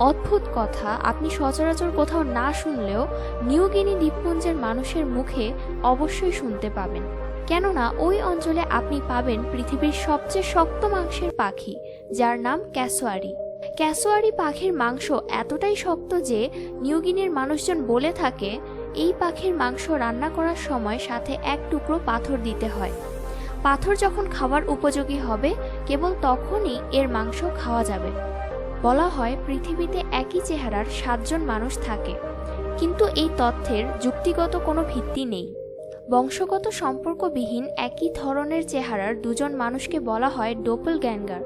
অদ্ভুত কথা, আপনি সচরাচর কোথাও না শুনলেও নিউগিনি দ্বীপপুঞ্জের মানুষের মুখে অবশ্যই শুনতে পাবেন। কেননা, ওই অঞ্চলে আপনি পাবেন পৃথিবীর সবচেয়ে শক্ত মাংসের পাখি, যার নাম ক্যাসোয়ারি। ক্যাসোয়ারি পাখির মাংস এতটাই শক্ত যে নিউগিনির মানুষজন বলে থাকে, এই পাখির মাংস রান্না করার সময় সাথে এক টুকরো পাথর দিতে হয়। পাথর যখন খাবার উপযোগী হবে, কেবল তখনই এর মাংস খাওয়া যাবে। বলা হয় পৃথিবীতে একই চেহারার সাতজন মানুষ থাকে। কিন্তু এই তথ্যের যুক্তিগত কোনো ভিত্তি নেই। বংশগত সম্পর্কবিহীন একই ধরনের চেহারার দুজন মানুষকে বলা হয় ডোপল গ্যাঙ্গার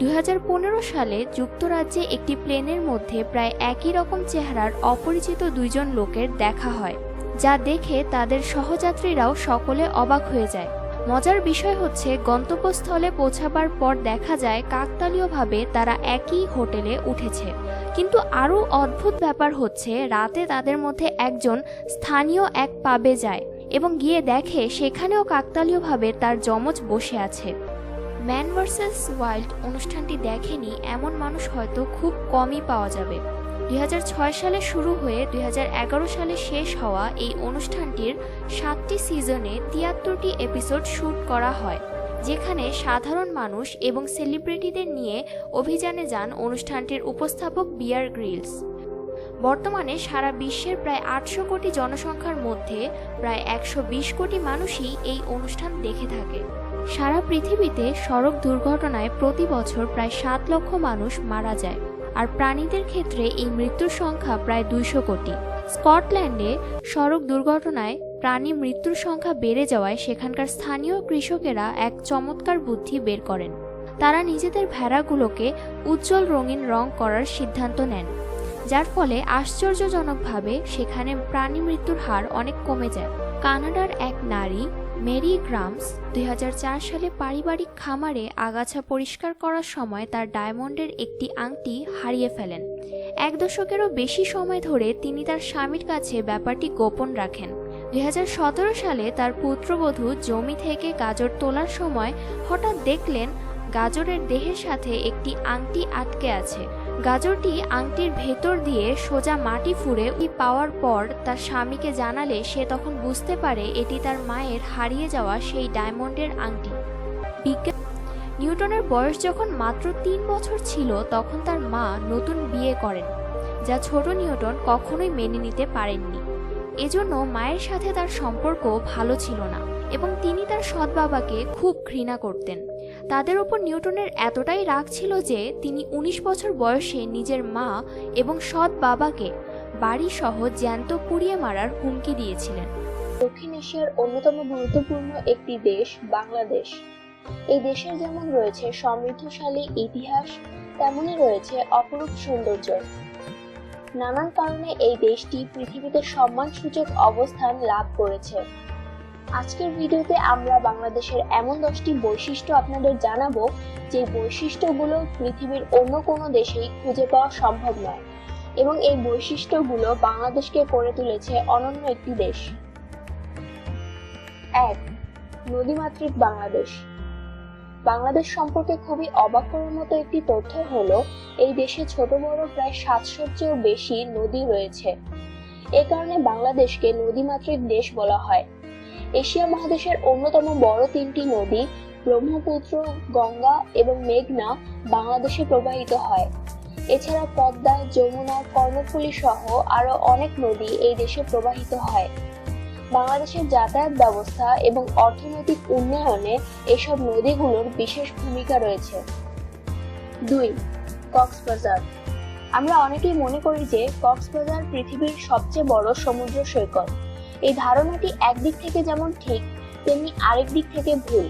দু হাজার পনেরো সালে যুক্তরাজ্যে একটি প্লেনের মধ্যে প্রায় একই রকম চেহারার অপরিচিত দুইজন লোকের দেখা হয়, যা দেখে তাদের সহযাত্রীরাও সকলে অবাক হয়ে যায়। মজার বিষয় হচ্ছে, গন্তব্যস্থলে পৌঁছাবার পর দেখা যায়, কাকতালীয়ভাবে তারা একই হোটেলে উঠেছে। কিন্তু আরও অদ্ভুত ব্যাপার হচ্ছে, রাতে তাদের মধ্যে একজন স্থানীয় এক পাবে যায় এবং গিয়ে দেখে সেখানেও কাকতালীয়ভাবে তার যমজ বসে আছে। ম্যান ভার্সেস ওয়াইল্ড অনুষ্ঠানটি দেখেনি, এমন মানুষ হয়তো খুব কমই পাওয়া যাবে। দুই হাজার ছয় সালে শুরু হয়ে দুই হাজার এগারো সালে শেষ হওয়া এই অনুষ্ঠানটির সাতটি সিজনে তিয়াত্তরটি এপিসোড শ্যুট করা হয়, যেখানে সাধারণ মানুষ এবং সেলিব্রিটিদের নিয়ে অভিযানে যান অনুষ্ঠানটির উপস্থাপক বিয়ার গ্রিলস। বর্তমানে সারা বিশ্বের প্রায় আটশো কোটি জনসংখ্যার মধ্যে প্রায় একশো বিশ কোটি মানুষই এই অনুষ্ঠান দেখে থাকে। সারা পৃথিবীতে সড়ক দুর্ঘটনায় প্রতি বছর প্রায় সাত লক্ষ মানুষ মারা যায়। আর প্রাণীদের ক্ষেত্রে এই মৃত্যুর সংখ্যা প্রায় দুইশো কোটি। স্কটল্যান্ডে সড়ক দুর্ঘটনায় প্রাণী মৃত্যুর সংখ্যা বেড়ে যাওয়ায় সেখানকার স্থানীয় কৃষকেরা এক চমৎকার বুদ্ধি বের করেন। তারা নিজেদের ভেড়াগুলোকে উজ্জ্বল রঙিন রং করার সিদ্ধান্ত নেন, যার ফলে আশ্চর্যজনকভাবে সেখানে প্রাণী মৃত্যুর হার অনেক কমে যায়। কানাডার এক নারী মেরি গ্রামস দু হাজার চার সালে পারিবারিক খামারে আগাছা পরিষ্কার করার সময় তার ডায়মন্ডের একটি আংটি হারিয়ে ফেলেন। এক দশকেরও বেশি সময় ধরে তিনি তার স্বামীর কাছে ব্যাপারটি গোপন রাখেন। দুই হাজার সতেরো সালে তার পুত্রবধূ জমি থেকে গাজর তোলার সময় হঠাৎ দেখলেন, গাজরের দেহের সাথে একটি আংটি আটকে আছে। গাজরটি আংটির ভেতর দিয়ে সোজা মাটি ফুঁড়ে উই পাওয়ার পর তার স্বামীকে জানালে সে তখন বুঝতে পারে এটি তার মায়ের হারিয়ে যাওয়া সেই ডায়মন্ডের আংটি। নিউটনের বয়স যখন মাত্র তিন বছর ছিল, তখন তার মা নতুন বিয়ে করেন, যা ছোট নিউটন কখনোই মেনে নিতে পারেননি। এজন্য মায়ের সাথে তার সম্পর্ক ভালো ছিল না এবং তিনি তার সৎ বাবাকে খুব ঘৃণা করতেন। তাদের ওপর নিউটনের এতটাই রাগ ছিল যে তিনি ১৯ বছর বয়সে নিজের মা এবং সৎ বাবাকে বাড়ি সহ জ্যান্ত পুড়িয়ে মারার হুমকি দিয়েছিলেন। দক্ষিণ এশিয়ার অন্যতম গুরুত্বপূর্ণ একটি দেশ বাংলাদেশ। এই দেশের যেমন রয়েছে সমৃদ্ধশালী ইতিহাস, তেমনই রয়েছে অপরূপ সৌন্দর্য। নানান কারণে এই দেশটি পৃথিবীতে সম্মানসূচক অবস্থান লাভ করেছে। আজকের ভিডিওতে আমরা বাংলাদেশের এমন দশটি বৈশিষ্ট্য আপনাদের জানাব, যে বৈশিষ্ট্যগুলো পৃথিবীর অন্য কোনো দেশেই খুঁজে পাওয়া সম্ভব নয় এবং এই বৈশিষ্ট্যগুলো বাংলাদেশকে করে তুলেছে অনন্য একটি দেশ। এক, নদীমাতৃক বাংলাদেশ। বাংলাদেশ সম্পর্কে খুবই অবাক করার মতো একটি তথ্য হলো, এই দেশে ছোট বড় প্রায় সাতশোর চেয়েও বেশি নদী রয়েছে। এ কারণে বাংলাদেশকে নদীমাতৃক দেশ বলা হয়। এশিয়া মহাদেশের অন্যতম বড় তিনটি নদী ব্রহ্মপুত্র, গঙ্গা এবং মেঘনা বাংলাদেশে প্রবাহিত হয়। এছাড়া পদ্মা, যমুনা, কর্ণফুলী সহ আরও অনেক নদী এই দেশে প্রবাহিত হয়। বাংলাদেশের যাতায়াত ব্যবস্থা এবং অর্থনৈতিক উন্নয়নে এসব নদীগুলোর বিশেষ ভূমিকা রয়েছে। দুই, কক্সবাজার। আমরা অনেকেই মনে করি যে কক্সবাজার পৃথিবীর সবচেয়ে বড় সমুদ্র সৈকত। এই ধারণাটি একদিক থেকে যেমন ঠিক, তেমনি আরেক দিক থেকে ভুল।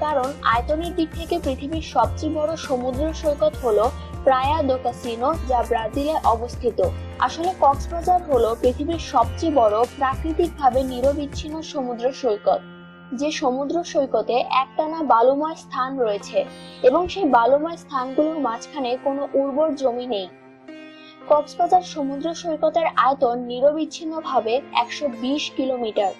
কারণ আয়তনের দিক থেকে পৃথিবীর সবচেয়ে বড় সমুদ্র সৈকত হলো প্রায়া দো কাসিনো যা ব্রাজিলে অবস্থিত। আসলে কক্সবাজার হলো পৃথিবীর সবচেয়ে বড় প্রাকৃতিকভাবে নিরবিচ্ছিন্ন সমুদ্র সৈকত। যে সমুদ্র সৈকতে একটানা বালুময় স্থান রয়েছে এবং সেই বালুময় স্থানগুলোর মাঝখানে কোনো উর্বর জমি নেই। কক্সবাজার সমুদ্র সৈকতের আয়তন নিরবিচ্ছিন্নভাবে একশো বিশ কিলোমিটার।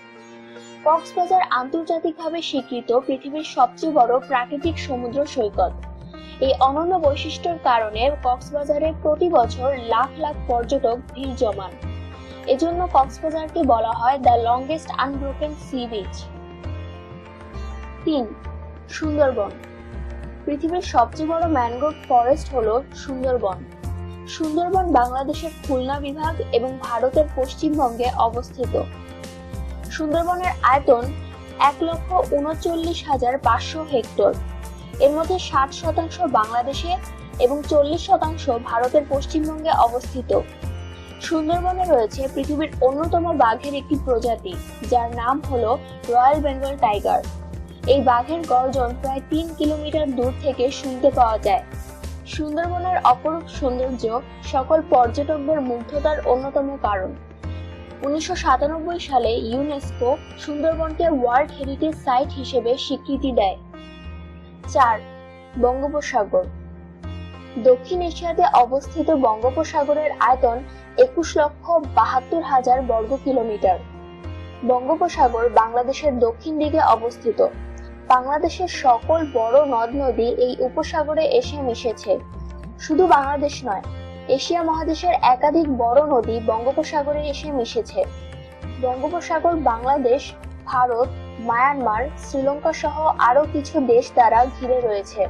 কক্সবাজার আন্তর্জাতিকভাবে স্বীকৃত পৃথিবীর সবচেয়ে বড় প্রাকৃতিক সমুদ্র সৈকত। এই অনন্য বৈশিষ্ট্যের কারণে কক্সবাজারে প্রতি বছর লাখ লাখ পর্যটক ভিড় জমান। এজন্য কক্সবাজারকে বলা হয় the longest unbroken sea beach. তিন, সুন্দরবন। পৃথিবীর সবচেয়ে বড় ম্যানগ্রোভ ফরেস্ট হলো সুন্দরবন। সুন্দরবন বাংলাদেশের খুলনা বিভাগ এবং ভারতের পশ্চিমবঙ্গে অবস্থিত। সুন্দরবনের আয়তন এক লক্ষ উনচল্লিশ হাজার পাঁচশো হেক্টর। এর মধ্যে ষাট শতাংশ বাংলাদেশে এবং চল্লিশ শতাংশ ভারতের পশ্চিমবঙ্গে অবস্থিত। সুন্দরবনে রয়েছে পৃথিবীর অন্যতম বাঘের একটি প্রজাতি, যার নাম হলো রয়্যাল বেঙ্গল টাইগার। এই বাঘের গর্জন প্রায় তিন কিলোমিটার দূর থেকে শুনতে পাওয়া যায়। সুন্দরবনের অপরূপ সৌন্দর্য সকল পর্যটকদের মুগ্ধতার অন্যতম কারণ। উনিশশো সাতানব্বই সালে ইউনেস্কো সুন্দরবনকে ওয়ার্ল্ড হেরিটেজ সাইট হিসেবে স্বীকৃতি দেয়। চার, বঙ্গোপসাগর। দক্ষিণ এশিয়াতে অবস্থিত বঙ্গোপসাগরের আয়তন একুশ লক্ষ বাহাত্তর হাজার বর্গ কিলোমিটার বঙ্গোপসাগর বাংলাদেশের দক্ষিণ দিকে অবস্থিত। বাংলাদেশের সকল বড় নদ নদী এই উপসাগরে এসে মিশেছে। শুধু বাংলাদেশ নয়, এশিয়া মহাদেশের একাধিক বড় নদী বঙ্গোপসাগরে এসে মিশেছে। বঙ্গোপসাগর, বাংলাদেশ, ভারত, মায়ানমার, শ্রীলঙ্কা সহ আরও কিছু দেশ দ্বারা ঘিরে রয়েছে।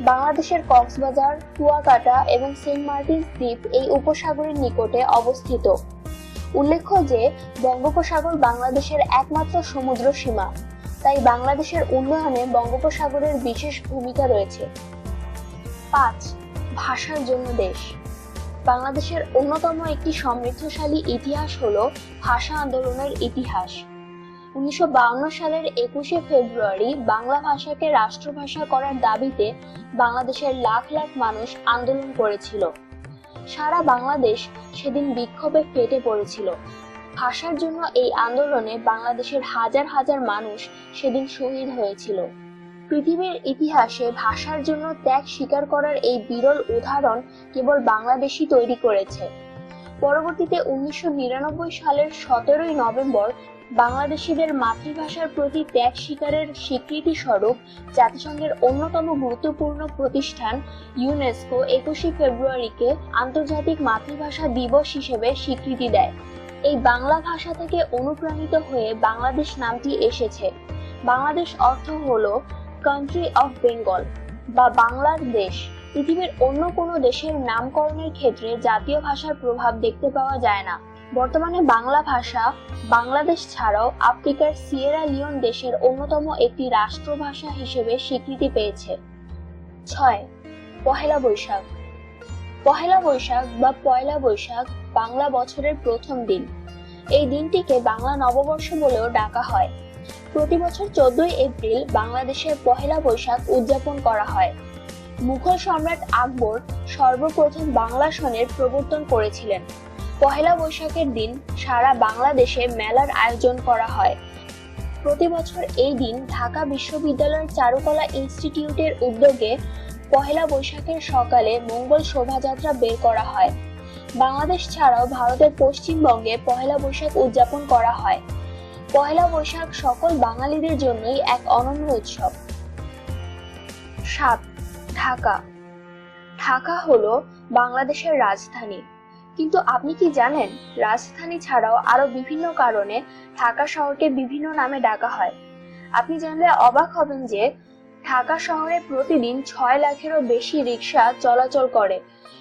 বাংলাদেশের কক্সবাজার, কুয়াকাটা এবং সেন্ট মার্টিন দ্বীপ এই উপসাগরের নিকটে অবস্থিত। উল্লেখ্য যে, বঙ্গোপসাগর বাংলাদেশের একমাত্র সমুদ্র সীমা। তাই বাংলাদেশের উন্নয়নে বঙ্গোপসাগরের বিশেষ ভূমিকা রয়েছে। পাঁচ, ভাষার জন্য দেশ। বাংলাদেশের অন্যতম একটি সমৃদ্ধশালী ইতিহাস হলো ভাষা আন্দোলনের ইতিহাস। উনিশশো সালের একুশে ফেব্রুয়ারি বাংলা ভাষাকে রাষ্ট্রভাষা করার দাবিতে বাংলাদেশের লাখ লাখ মানুষ আন্দোলন করেছিল। সারা বাংলাদেশ সেদিন বিক্ষোভে ফেটে পড়েছিল। ভাষার জন্য এই আন্দোলনে বাংলাদেশের হাজার হাজার মানুষ সেদিন শহীদ হয়েছিল। পৃথিবীর ইতিহাসে ভাষার জন্য ত্যাগ স্বীকার করার এই বিরল উদাহরণ কেবল বাংলাদেশই তৈরি করেছে। পরবর্তীতে উনিশশো নিরানব্বই সালের সতেরোই নভেম্বর বাংলাদেশিদের মাতৃভাষার প্রতি ত্যাগ স্বীকারের স্বীকৃতি স্বরূপ জাতিসংঘের অন্যতম গুরুত্বপূর্ণ প্রতিষ্ঠান ইউনেস্কো একুশে ফেব্রুয়ারিকে আন্তর্জাতিক মাতৃভাষা দিবস হিসেবে স্বীকৃতি দেয়। এই বাংলা ভাষা থেকে অনুপ্রাণিত হয়ে বাংলাদেশ নামটি এসেছে। বাংলাদেশ অর্থ হল কান্ট্রি অফ বেঙ্গল বা বাংলার দেশ। পৃথিবীর অন্য কোনো দেশের নামকরণের ক্ষেত্রে জাতীয় ভাষার প্রভাব দেখতে পাওয়া যায় না। বর্তমানে বাংলা ভাষা বাংলাদেশ ছাড়াও আফ্রিকার সিয়েরা লিওন দেশের অন্যতম একটি রাষ্ট্রভাষা হিসেবে স্বীকৃতি পেয়েছে। ছয়, পহেলা বৈশাখ। পহেলা বৈশাখ বা পয়লা বৈশাখ বাংলা বছরের প্রথম দিন। এই দিনটিকে বাংলা নববর্ষ বলেও ডাকা হয়। প্রতি বছর চোদ্দই এপ্রিল বাংলাদেশের পহেলা বৈশাখ উদযাপন করা হয়। মুঘল সম্রাট আকবর সর্বপ্রথম বাংলা সনের প্রবর্তন করেছিলেন। পহেলা বৈশাখের দিন সারা বাংলাদেশে মেলার আয়োজন করা হয়। প্রতি বছর এই দিন ঢাকা বিশ্ববিদ্যালয়ের চারুকলা ইনস্টিটিউটের উদ্যোগে পহেলা বৈশাখের সকালে মঙ্গল শোভাযাত্রা বের করা হয়। বাংলাদেশ ছাড়াও ভারতের পশ্চিমবঙ্গে পহেলা বৈশাখ উদযাপন করা হয়। পহেলা বৈশাখ সকল বাঙালিদের জন্যই এক অনন্য উৎসব। সাত, ঢাকা। ঢাকা হলো বাংলাদেশের রাজধানী। কিন্তু আপনি কি জানেন, রাজধানী ছাড়াও আরও বিভিন্ন কারণে ঢাকা শহরকে বিভিন্ন নামে ডাকা হয়। আপনি জানলে অবাক হবেন যে ঢাকা শহরে প্রতিদিন ছয় লাখেরও বেশি রিক্সা চলাচল করে।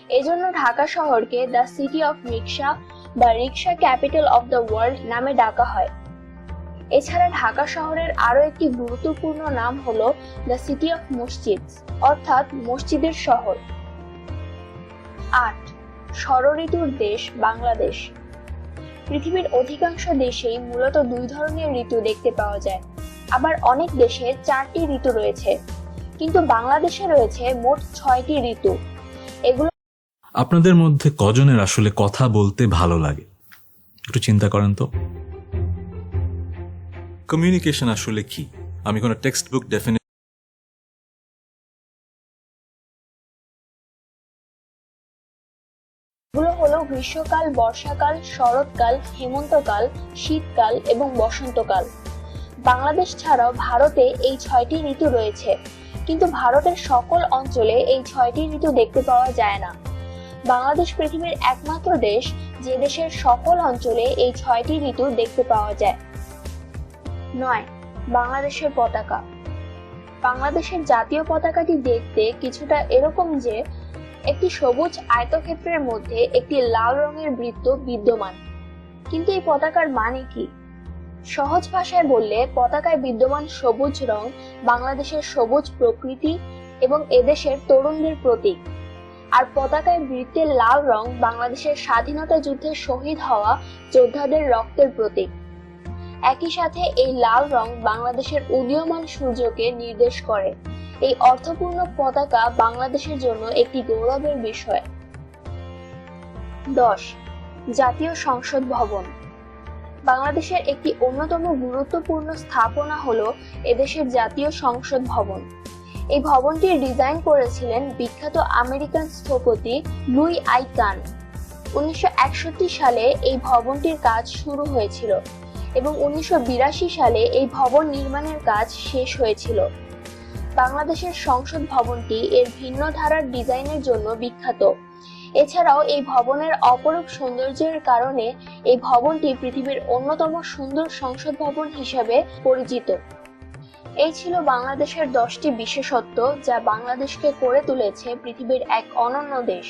এজন্য ঢাকা শহরকে দ্য সিটি অফ রিক্সা বা rickshaw capital of the world নামে ডাকা হয়। এছাড়া ঢাকা শহরের আরও একটি গুরুত্বপূর্ণ নাম হলো দ্য সিটি অফ মসজিদ অর্থাৎ মসজিদের শহর। আট ষড়ঋতুর দেশ বাংলাদেশ। পৃথিবীর অধিকাংশ দেশেই মূলত দুই ধরনের ঋতু দেখতে পাওয়া যায়। আবার অনেক দেশে চারটি ঋতু রয়েছে কিন্তু বাংলাদেশে রয়েছে মোট ছয়টি ঋতু। এগুলো আপনাদের মধ্যে কজনের আসলে কথা বলতে ভালো লাগে? একটু চিন্তা করেন তো। কমিউনিকেশন আসলে কি? আমি কোনো টেক্সট বুক ডেফিনে এগুলো হলো গ্রীষ্মকাল বর্ষাকাল শরৎকাল হেমন্তকাল শীতকাল এবং বসন্তকাল। বাংলাদেশ ছাড়াও ভারতে এই ছয়টি ঋতু রয়েছে। কিন্তু ভারতের সকল অঞ্চলে এই ছয়টি ঋতু দেখতে পাওয়া যায় না। বাংলাদেশ পৃথিবীর একমাত্র দেশ যে দেশের সকল অঞ্চলে এই ছয়টি ঋতু দেখতে পাওয়া যায়। নয়, বাংলাদেশের পতাকা। বাংলাদেশের জাতীয় পতাকাটি দেখতে কিছুটা এরকম যে, একটি সবুজ আয়তক্ষেত্রের মধ্যে একটি লাল রঙের বৃত্ত বিদ্যমান। কিন্তু এই পতাকার মানে কি? সহজ ভাষায় বললে পতাকায় বিদ্যমান সবুজ রং বাংলাদেশের সবুজ প্রকৃতি এবং এদেশের তরুণদের প্রতীক। আর পতাকায় বৃত্তের লাল রং বাংলাদেশের স্বাধীনতা যুদ্ধে শহীদ হওয়া যোদ্ধাদের রক্তের প্রতীক। একই সাথে এই লাল রং বাংলাদেশের উদীয়মান সূর্যকে নির্দেশ করে। এই অর্থপূর্ণ পতাকা বাংলাদেশের জন্য একটি গৌরবের বিষয়। দশ, জাতীয় সংসদ ভবন। বাংলাদেশের একটি অন্যতম গুরুত্বপূর্ণ স্থাপনা হলো এদেশের জাতীয় সংসদ ভবন। এই ভবনটির ডিজাইন করেছিলেন বিখ্যাত আমেরিকান স্থপতি লুই আই কান। উনিশশো সালে এই ভবনটির কাজ শুরু হয়েছিল এবং উনিশশো বিরাশি সালে এই ভবন নির্মাণের কাজ শেষ হয়েছিল। বাংলাদেশের সংসদ ভবনটি এর ভিন্ন ধারার ডিজাইনের জন্য বিখ্যাত। এছাড়াও এই ভবনের অপরূপ সৌন্দর্যের কারণে এই ভবনটি পৃথিবীর অন্যতম সুন্দর সংসদ ভবন হিসাবে পরিচিত। এই ছিল বাংলাদেশের দশটি বিশেষত্ব যা বাংলাদেশকে করে তুলেছে পৃথিবীর এক অনন্য দেশ।